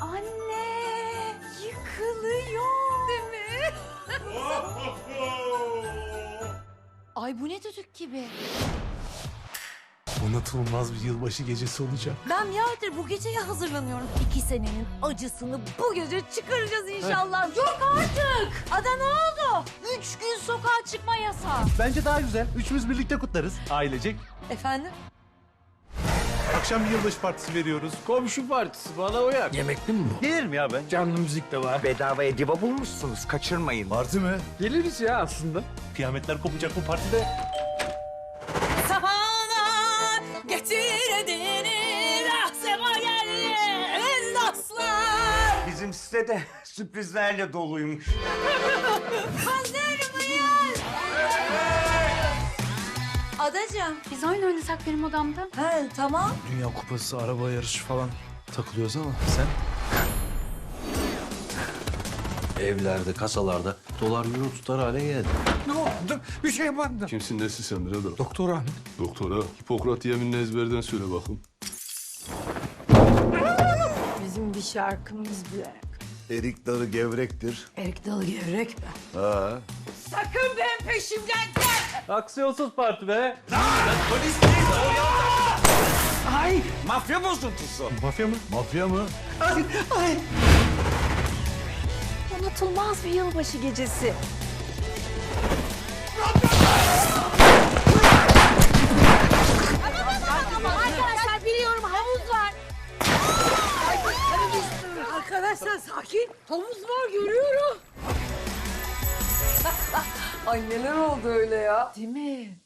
anne. Yıkılıyor. Değil mi? Ay bu ne düdük gibi. Unutulmaz bir yılbaşı gecesi olacak. Ben yıllardır bu geceye hazırlanıyorum. İki senenin acısını bu gece çıkaracağız inşallah. Yok artık. Ada ne oldu? Üç gün sokağa çıkma yasağı. Bence daha güzel. Üçümüz birlikte kutlarız. Ailecek. Efendim? Akşam bir yılbaşı partisi veriyoruz. Komşu partisi bana uyar. Yemekli mi bu? Gelirim ya ben. Canlı müzik de var. Bedavaya diva bulmuşsunuz. Kaçırmayın. Parti mi? Geliriz ya aslında. Kıyametler kopacak bu partide. Sabahlar getir edini ah sema geldi dostlar. Bizim site de sürprizlerle doluymuş. Hazır Adacığım. Biz oyun oynasak benim odamda. He tamam. Dünya kupası, araba yarışı falan takılıyoruz ama sen? Evlerde, kasalarda dolar euro tutar hale geldi. Ne oldu? Bir şey vardı. Kimsin nesin sen birader? Doktor Ahmet. Doktora. Hipokrat yeminini ezberden söyle bakın. Bizim bir şarkımız bile. Erik dalı gevrektir. Erik dalı gevrek mi? Ha. Sakın benim peşimden gel. Aksiyonsuz parti be. Ay mafya bozuntusu. Mafya mı? Mafya mı? Ay ay. Unutulmaz bir yılbaşı gecesi. Arkadaşlar sakin. Havuz var görüyorum. Ay neler oldu öyle ya? Değil mi?